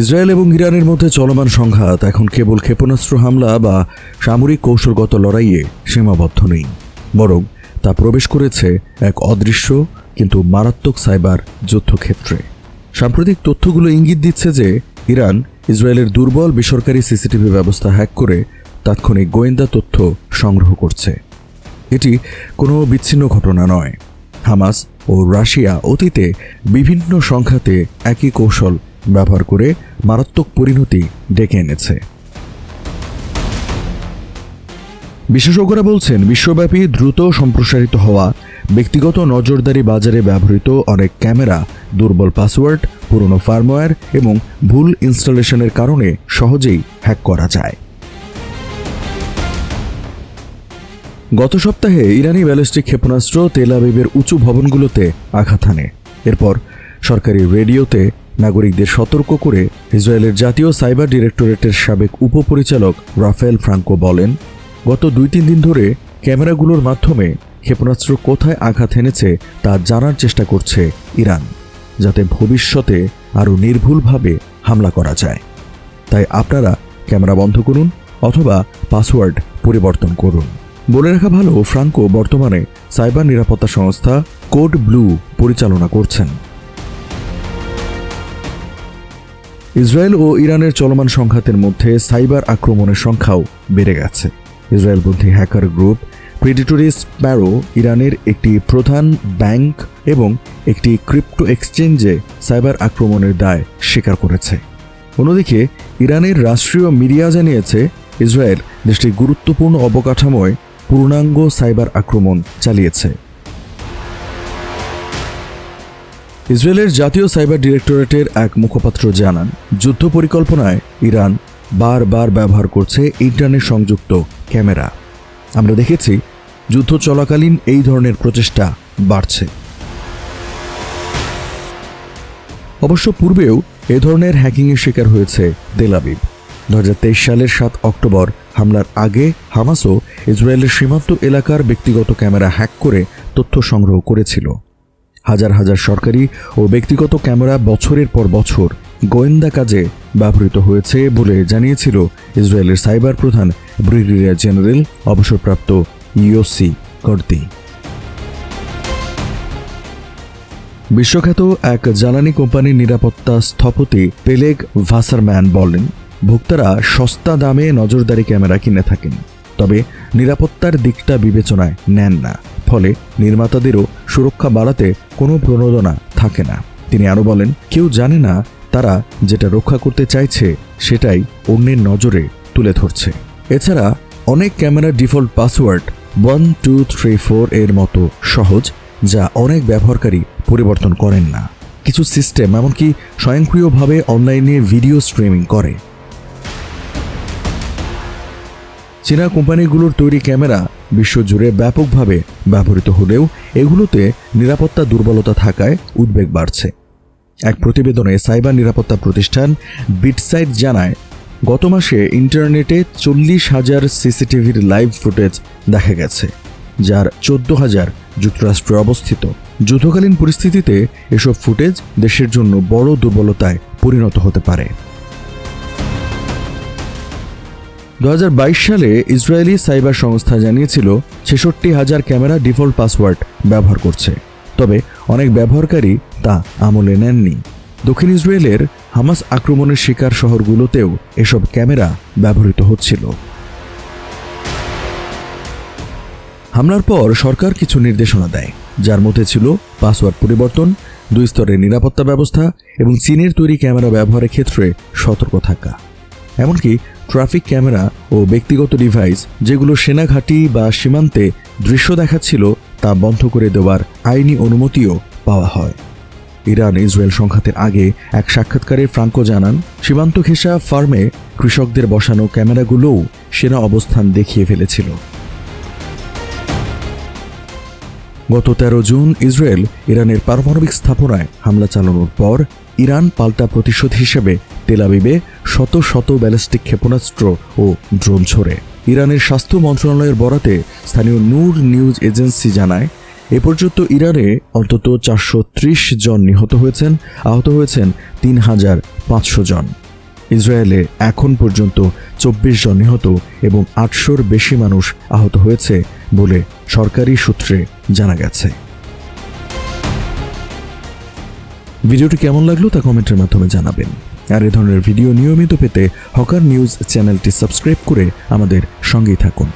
Israel এবং ইরানের মধ্যে চলমান সংঘাত এখন কেবল ক্ষেপণাস্ত্র হামলা বা সামরিক কৌশলগত লড়াইয়ে সীমাবদ্ধ নেই, বরং তা প্রবেশ করেছে এক অদৃশ্য কিন্তু মারাত্মক সাইবার যুদ্ধক্ষেত্রে। সাম্প্রতিক তথ্যগুলো ইঙ্গিত দিচ্ছে যে ইরান ইসরায়েলের দুর্বল বেসরকারি সিসিটিভি ব্যবস্থা হ্যাক করে তাৎক্ষণিক গোয়েন্দা তথ্য সংগ্রহ করছে। এটি কোনো বিচ্ছিন্ন ঘটনা নয়। হামাস ও রাশিয়া অতীতে বিভিন্ন সংখ্যাতে একই কৌশল ব্যবহার করে মারাত্মক পরিণতি ডেকে এনেছে। বিশেষজ্ঞরা বলছেন, বিশ্বব্যাপী দ্রুত সম্প্রসারিত হওয়া, ব্যক্তিগত নজরদারি বাজারে ব্যবহৃত অনেক ক্যামেরা, দুর্বল পাসওয়ার্ড, পুরনো ফার্মওয়্যার এবং ভুল ইনস্টলেশনের কারণে সহজেই হ্যাক করা যায়। গত সপ্তাহে ইরানি ব্যালিস্টিক ক্ষেপণাস্ত্র তেল আবিবের উঁচু ভবনগুলোতে আঘাত হানে। এরপর সরকারি রেডিওতে নাগরিকদের সতর্ক করে ইসরায়েলের জাতীয় সাইবার ডিরেক্টরেটের সাবেক উপপরিচালক রাফেল ফ্রাঙ্কো বলেন, গত দুই তিন দিন ধরে ক্যামেরাগুলোর মাধ্যমে ক্ষেপণাস্ত্র কোথায় আঘাত এনেছে তা জানার চেষ্টা করছে ইরান, যাতে ভবিষ্যতে আরও নির্ভুলভাবে হামলা করা যায়। তাই আপনারা ক্যামেরা বন্ধ করুন অথবা পাসওয়ার্ড পরিবর্তন করুন। বলে রাখা ভালো, ফ্রাঙ্কো বর্তমানে সাইবার নিরাপত্তা সংস্থা কোড ব্লু পরিচালনা করছেন। ইসরায়েল ও ইরানের চলমান সংঘাতের মধ্যে সাইবার আক্রমণের সংখ্যাও বেড়ে গেছে। ইসরায়েলপন্থী হ্যাকার গ্রুপ প্রেডিটরি স্প্যারো ইরানের একটি প্রধান ব্যাংক এবং একটি ক্রিপ্টো এক্সচেঞ্জে সাইবার আক্রমণের দায় স্বীকার করেছে। অন্যদিকে, ইরানের রাষ্ট্রীয় মিডিয়া জানিয়েছে, ইসরায়েল দেশটির গুরুত্বপূর্ণ অবকাঠামোয় পূর্ণাঙ্গ সাইবার আক্রমণ চালিয়েছে। ইসরায়েলের জাতীয় সাইবার ডিরেক্টরেটের এক মুখপাত্র জানান, যুদ্ধ পরিকল্পনায় ইরান বারবার ব্যবহার করছে ইন্টারনেট সংযুক্ত ক্যামেরা। আমরা দেখেছি, যুদ্ধ চলাকালীন এই ধরনের প্রচেষ্টা বাড়ছে। অবশ্য পূর্বেও এ ধরনের হ্যাকিংয়ের শিকার হয়েছে তেলাবিব দু সালের সাত অক্টোবর হামলার আগে হামাসও ইসরায়েলের সীমান্ত এলাকার ব্যক্তিগত ক্যামেরা হ্যাক করে তথ্য সংগ্রহ করেছিল। হাজার হাজার সরকারি ও ব্যক্তিগত ক্যামেরা বছরের পর বছর গোয়েন্দা কাজে ব্যবহৃত হয়েছে বলে জানিয়েছিল ইসরায়েলের সাইবার প্রধান ব্রিগেডিয়ার জেনারেল অবসরপ্রাপ্ত ইওসি কর্তি। বিশ্বখ্যাত এক জ্বালানি কোম্পানির নিরাপত্তা স্থপতি পেলেগ ভাসারম্যান বলেন, ভোক্তারা সস্তা দামে নজরদারি ক্যামেরা কিনে থাকেন, তবে নিরাপত্তার দিকটা বিবেচনায় নেন না। ফলে নির্মাতাদেরও সুরক্ষা বাড়াতে কোনো প্রণোদনা থাকে না। তিনি আরও বলেন, কেউ জানে না তারা যেটা রক্ষা করতে চাইছে, সেটাই অন্যের নজরে তুলে ধরছে। এছাড়া অনেক ক্যামেরার default password one, two, three, four এর মতো সহজ, যা অনেক ব্যবহারকারী পরিবর্তন করেন না। কিছু সিস্টেম এমনকি স্বয়ংক্রিয়ভাবে অনলাইনে ভিডিও স্ট্রিমিং করে। চীনা কোম্পানিগুলোর তৈরি ক্যামেরা বিশ্বজুড়ে ব্যাপকভাবে ব্যবহৃত হলেও এগুলোতে নিরাপত্তা দুর্বলতা থাকায় উদ্বেগ বাড়ছে। এক প্রতিবেদনে সাইবার নিরাপত্তা প্রতিষ্ঠান বিটসাইট জানায়, গত মাসে ইন্টারনেটে চল্লিশ হাজার সিসিটিভির লাইভ ফুটেজ দেখা গেছে, যার চোদ্দ হাজার যুক্তরাষ্ট্রে অবস্থিত। যুদ্ধকালীন পরিস্থিতিতে এসব ফুটেজ দেশের জন্য বড় দুর্বলতায় পরিণত হতে পারে। দু হাজার বাইশ সালে ইসরায়েলি সাইবার সংস্থা জানিয়েছিল ছেষট্টি হাজার ক্যামেরা ডিফল্ট পাসওয়ার্ড ব্যবহার করছে। তবে অনেক ব্যবহারকারী তা আমলে নেননি। দক্ষিণ ইসরায়েলের হামাস আক্রমণের শিকার শহরগুলোতেও এসব ক্যামেরা ব্যবহৃত হচ্ছিল। হামলার পর সরকার কিছু নির্দেশনা দেয়, যার মধ্যে ছিল পাসওয়ার্ড পরিবর্তন, দুই স্তরের নিরাপত্তা ব্যবস্থা এবং চীনের তৈরি ক্যামেরা ব্যবহারের ক্ষেত্রে সতর্ক থাকা। এমনকি ট্রাফিক ক্যামেরা ও ব্যক্তিগত ডিভাইস যেগুলো সেনাঘাঁটি বা সীমান্তে দৃশ্য দেখাচ্ছিল তা বন্ধ করে দেওয়ার আইনি অনুমতিও পাওয়া হয়। ইরান ইসরায়েল সংঘাতের আগে এক সাক্ষাৎকারে ফ্রাঙ্কো জানান, সীমান্ত ঘেঁষা ফার্মে কৃষকদের বসানো ক্যামেরাগুলোও সেনা অবস্থান দেখিয়ে ফেলেছিল। গত তেরো জুন ইসরায়েল ইরানের পারমাণবিক স্থাপনায় হামলা চালানোর পর ইরান পাল্টা প্রতিশোধ হিসেবে তেলাবিবে শত শত ব্যালিস্টিক ক্ষেপণাস্ত্র ও ড্রোন ছোড়ে। ইরানের স্বাস্থ্য মন্ত্রণালয়ের বরাতে স্থানীয় নূর নিউজ এজেন্সি জানায়, এ পর্যন্ত ইরানে অন্তত চারশো ত্রিশ জন নিহত হয়েছেন, আহত হয়েছেন তিন হাজার পাঁচশো জন। ইসরায়েলে এখন পর্যন্ত চব্বিশ জন নিহত এবং আটশোর বেশি মানুষ আহত হয়েছে বলে সরকারি সূত্রে জানা গেছে। ভিডিওটি কেমন লাগল তা কমেন্টের মাধ্যমে জানাবেন। আর এ ধরনের ভিডিও নিয়মিত পেতে হকার নিউজ চ্যানেলটি সাবস্ক্রাইব করে আমাদের সঙ্গেই থাকুন।